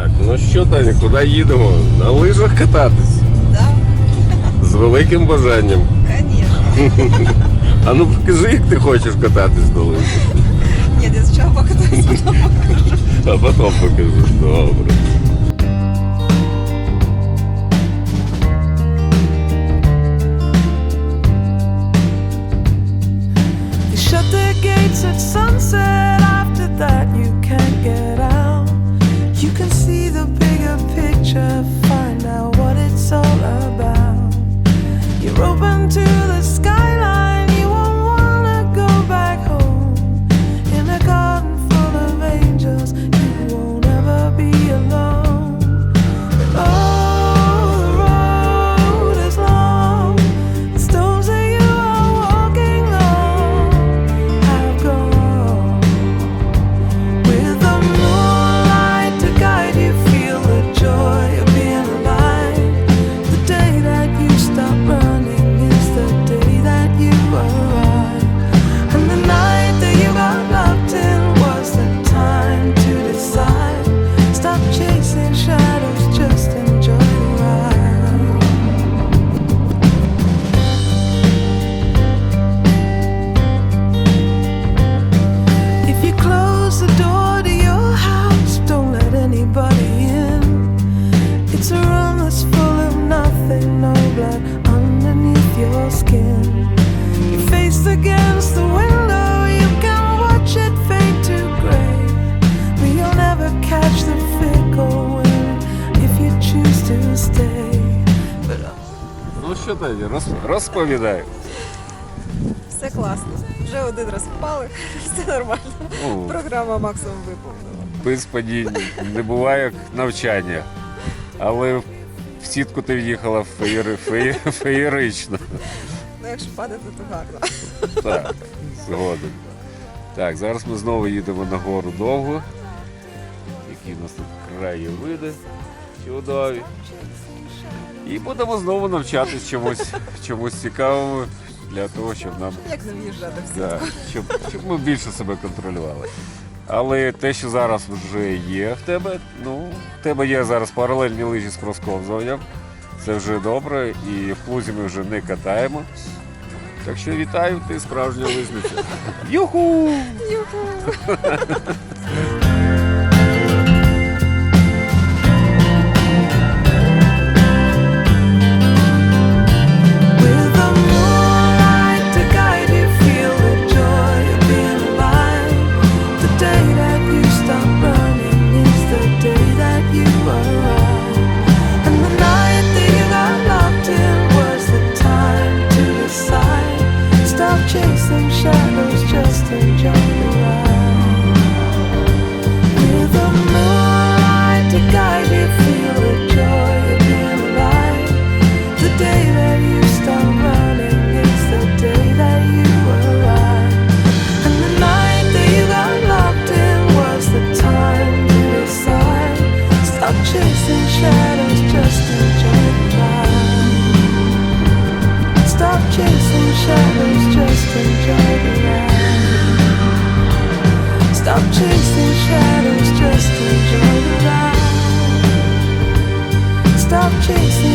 Так, ну що, Таня, куди їдемо? На лижах кататись. Да, З великим бажанням. конечно. А ну покажи, як ти хочеш кататись на лижах. Нет, я сначала покатаюсь, потом покажу. А потім покажу. Добре. Shut the gates at sunset. After that, you can't get out. It's a room that's full of nothing, no blood underneath your skin. You're faced against the window, you can watch it fade to gray. But you'll never catch the fickle wind if you choose to stay. But Ну що, Таня, роз, розповідай. Все класно. Вже один раз впали, все нормально. О. Програма максимум виповнила. Без падінь не буває навчання. Але в сітку ти в'їхала феєри, феє, феєрично. Ну, якщо падати, то гарно. Так, згоден. Так, зараз ми знову їдемо на гору довго. Які у нас тут краєвиди чудові. І будемо знову навчатись чомусь, чомусь цікавому для того, щоб нам Як не в'їжджати всі? Да, щоб, щоб ми більше себе контролювали. Але те, що зараз вже є в тебе, ну, в тебе є зараз паралельні лижі з кросковзуванням. Це вже добре, і в плузі ми вже не катаємо. Так що вітаю, ти справжня лижниця. Юху! Юху! Stop chasing shadows, just enjoy the ride. Stop chasing.